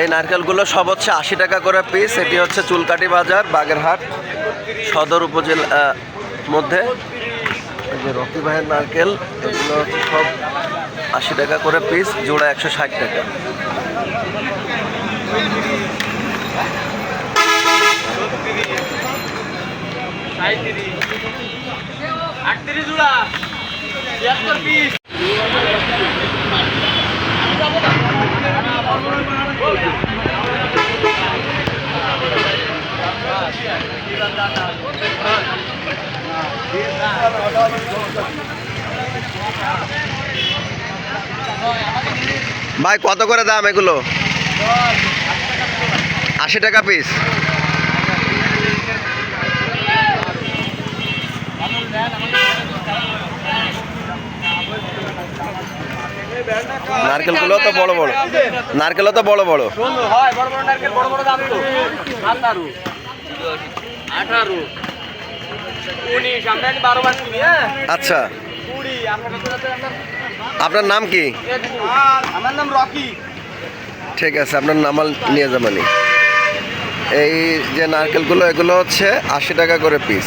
এই নারকেলগুলো সব হচ্ছে আশি টাকা করে পিস এটি হচ্ছে চুলকাটি বাজার, বাগেরহাট সদর উপজেলা মধ্যে। যে রকি ভাইয়ের নারকেল, এগুলো সব আশি টাকা করে পিস জোড়া একশো ষাট টাকা। আটত্রিশ জোড়া পিস ভাই, কত করে দাম এগুলো? আশি টাকা পিস নারকেলগুলো তো বড় বড়। নারকেলও তো বড় বড়। হয়, বড় বড় নারকেল, বড় বড় দাম তো আঠারো উনিশ আমরা হ্যাঁ আচ্ছা কুড়ি আপনার নাম কি আমার নাম রকি ঠিক আছে আপনার নামাল নিয়ে যাবেন এই যে নারকেলগুলো এগুলো হচ্ছে আশি টাকা করে পিস